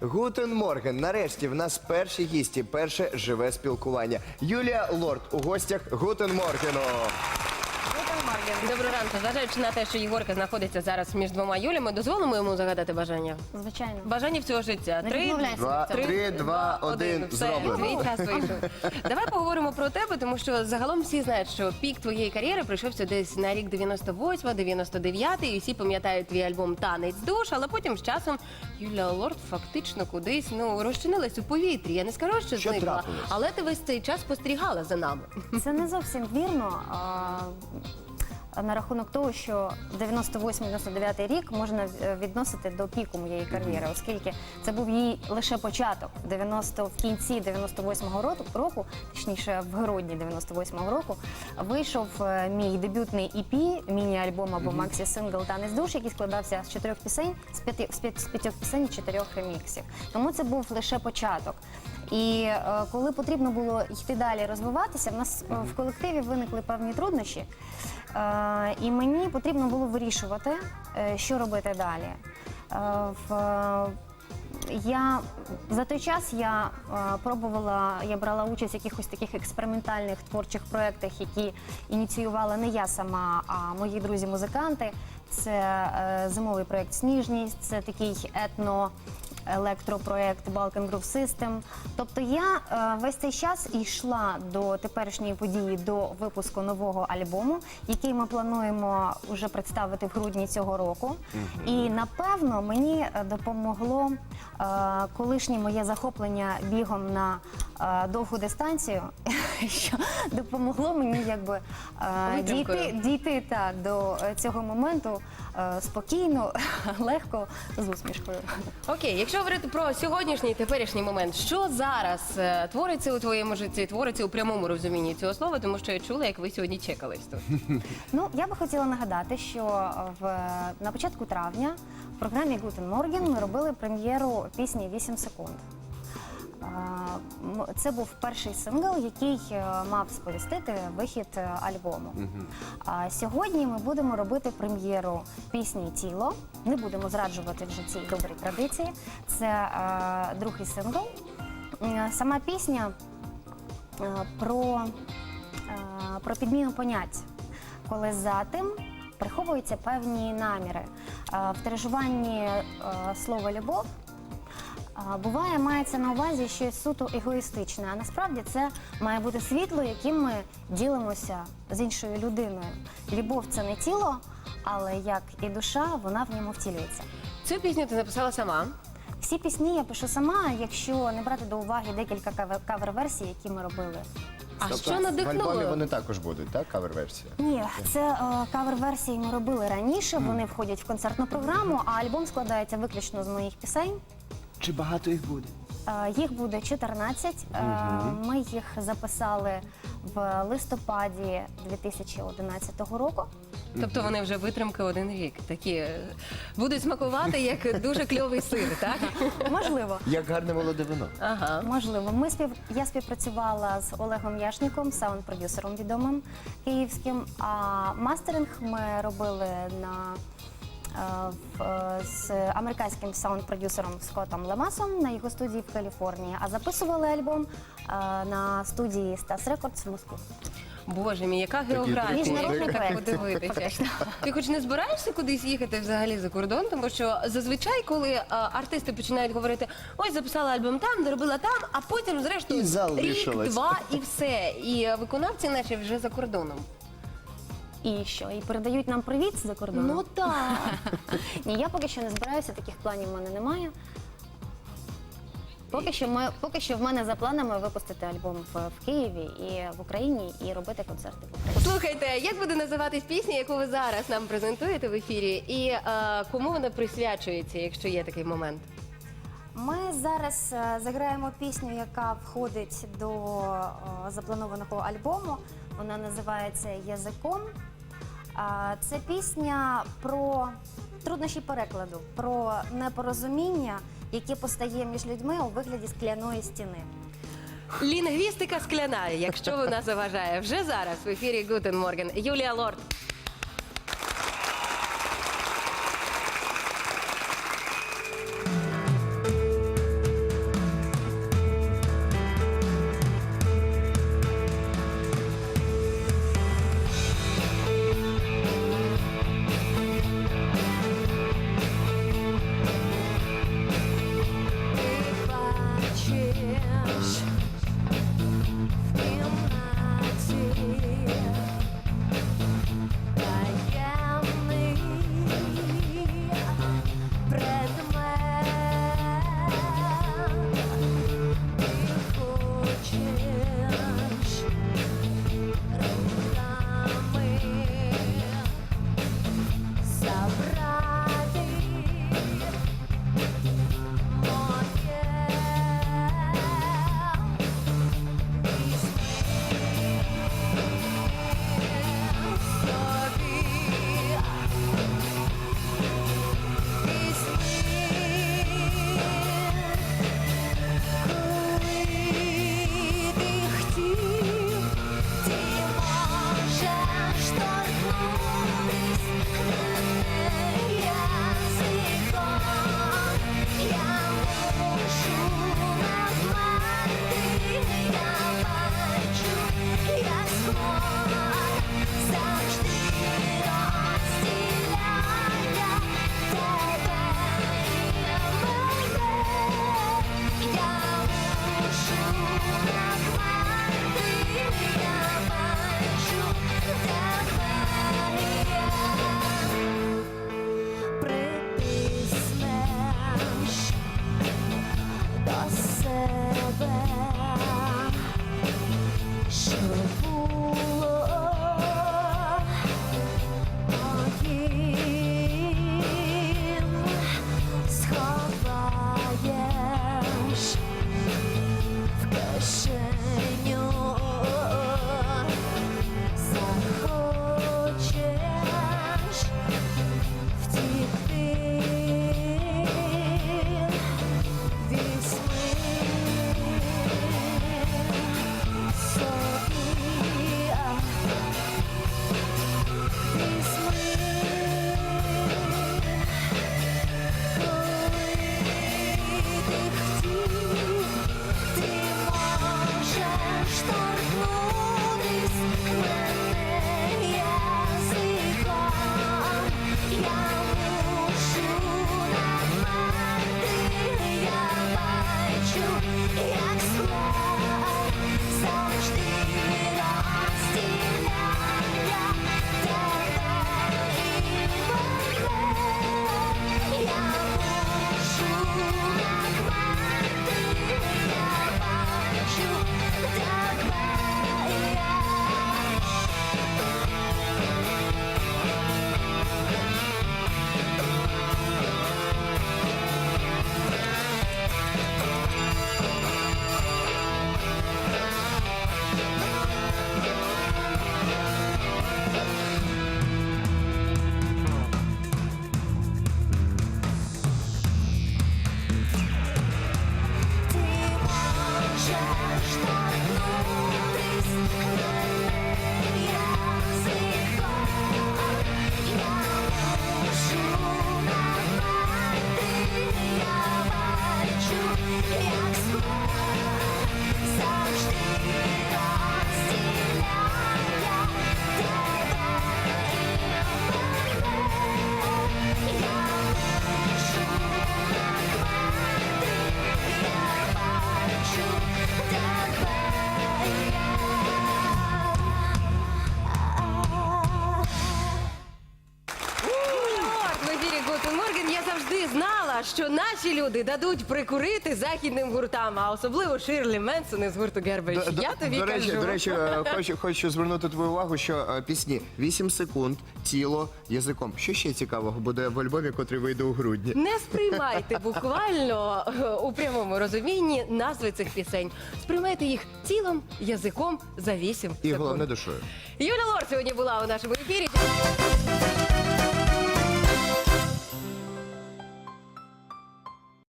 Гутен Морген. Нарешті в нас перші гісті, перше живе спілкування. Юлія Лорд у гостях Гутен Моргену. Доброго ранку. Зважаючи на те, що Єгорка знаходиться зараз між двома Юлями, дозволимо йому загадати бажання. Звичайно. Бажання всього життя. Не Три, відмовляйся Два, цього. три, два, один. Все, Зроблено. твій час вийшов. Давай поговоримо про тебе, тому що загалом всі знають, що пік твоєї кар'єри прийшовся десь на рік 98 99 і всі пам'ятають твій альбом Танець душ, але потім з часом Юлія Лорд фактично кудись ну розчинилась у повітрі. Я не скажу, що, Що зникла, трапилось? але ти весь цей час спостерігала за нами. Це не зовсім вірно. А, на рахунок того, що 98-99 рік можна е, відносити до піку моєї кар'єри, оскільки це був її лише початок. 90 в кінці 98-го року, року, точніше в грудні 98-го року, вийшов е, мій дебютний EP, міні-альбом або максі-сингл Танець душ, який складався з чотирьох пісень, з п'яти з п'ять- з п'ятьох пісень і чотирьох реміксів. Тому це був лише початок. І е, коли потрібно було йти далі розвиватися, в нас е, в колективі виникли певні труднощі, і мені потрібно було вирішувати, е, що робити далі. Е, я за той час я е, пробувала, я брала участь в якихось таких експериментальних творчих проєктах, які ініціювала не я сама, а мої друзі-музиканти. Це зимовий проєкт Сніжність, це такий етно електропроєкт Balkan Groove System. Тобто я е, весь цей час йшла до теперішньої події до випуску нового альбому, який ми плануємо вже представити в грудні цього року. І напевно мені е, допомогло е, колишнє моє захоплення бігом на довгу дистанцію, що допомогло мені якби е, Витримкою. дійти, дійти так до е, цього моменту е, спокійно, легко з усмішкою. Окей, якщо говорити про сьогоднішній теперішній момент, що зараз е, твориться у твоєму житті, твориться у прямому розумінні цього слова, тому що я чула, як ви сьогодні чекались тут. Ну, я би хотіла нагадати, що в, на початку травня в програмі Guten Morgen ми робили прем'єру пісні «8 секунд. Це був перший сингл, який е, мав сповістити вихід е, альбому. А сьогодні ми будемо робити прем'єру пісні Тіло. Не будемо зраджувати вже цій добрій традиції. Це е, другий сингл. Сама пісня про, про підміну понять, коли за тим приховуються певні наміри. В тиражуванні слова любов а, буває, мається на увазі щось суто егоїстичне, а насправді це має бути світло, яким ми ділимося з іншою людиною. Любов це не тіло, але як і душа, вона в ньому втілюється. Цю пісню ти написала сама. Всі пісні я пишу сама, якщо не брати до уваги декілька кавер- кавер-версій, які ми робили. А Тобто що В альбомі надихнуло? вони також будуть, так? Кавер-версія. Ні, це е, кавер-версії ми робили раніше. Вони входять в концертну програму, а альбом складається виключно з моїх пісень. Чи багато їх буде? Е, Їх буде 14. Е, Ми їх записали в листопаді 2011 року. Тобто вони вже витримки один рік. Такі е, будуть смакувати як дуже кльовий сир, так? Можливо. Як гарне молоде вино. Ага. Можливо, ми спів... я співпрацювала з Олегом Яшніком, саунд-продюсером відомим київським. А мастеринг ми робили на в- е, з американським саунд-продюсером Скоттом Лемасом на його студії в Каліфорнії. А записували альбом е, на студії Стас Рекордс в Москві. Боже мій, яка географія, Міжнародний як так проект. подивитися. Ти хоч не збираєшся кудись їхати взагалі за кордон, тому що зазвичай, коли а, артисти починають говорити, ось записала альбом там, доробила там, а потім, зрештою, І залишилась. рік, два і все. І е, виконавці наші вже за кордоном. І що? І передають нам привіт за кордоном? Ну так. Ні, я поки що не збираюся, таких планів в мене немає. Поки що, ми, поки що в мене за планами випустити альбом в, в Києві і в Україні і робити концерти в Україні. Слухайте, як буде називатись пісня, яку ви зараз нам презентуєте в ефірі, і е, кому вона присвячується, якщо є такий момент? Ми зараз е, заграємо пісню, яка входить до е, запланованого альбому. Вона називається Язиком. Це пісня про труднощі перекладу, про непорозуміння, яке постає між людьми у вигляді скляної стіни. Лінгвістика скляна, якщо вона заважає, вже зараз в ефірі Гутен Морген. Юлія Лорд. Що наші люди дадуть прикурити західним гуртам, а особливо Ширлі Менсон із гурту. До- Я до- тобі до речі, кажу. до речі, е, хочу, хочу звернути твою увагу, що е, пісні 8 секунд, тіло язиком. Що ще цікавого буде в альбомі, котрий вийде у грудні? Не сприймайте буквально е, у прямому розумінні назви цих пісень. Сприймайте їх тілом, язиком за 8 І секунд. головне душою. Юля Лор сьогодні була у нашому ефірі.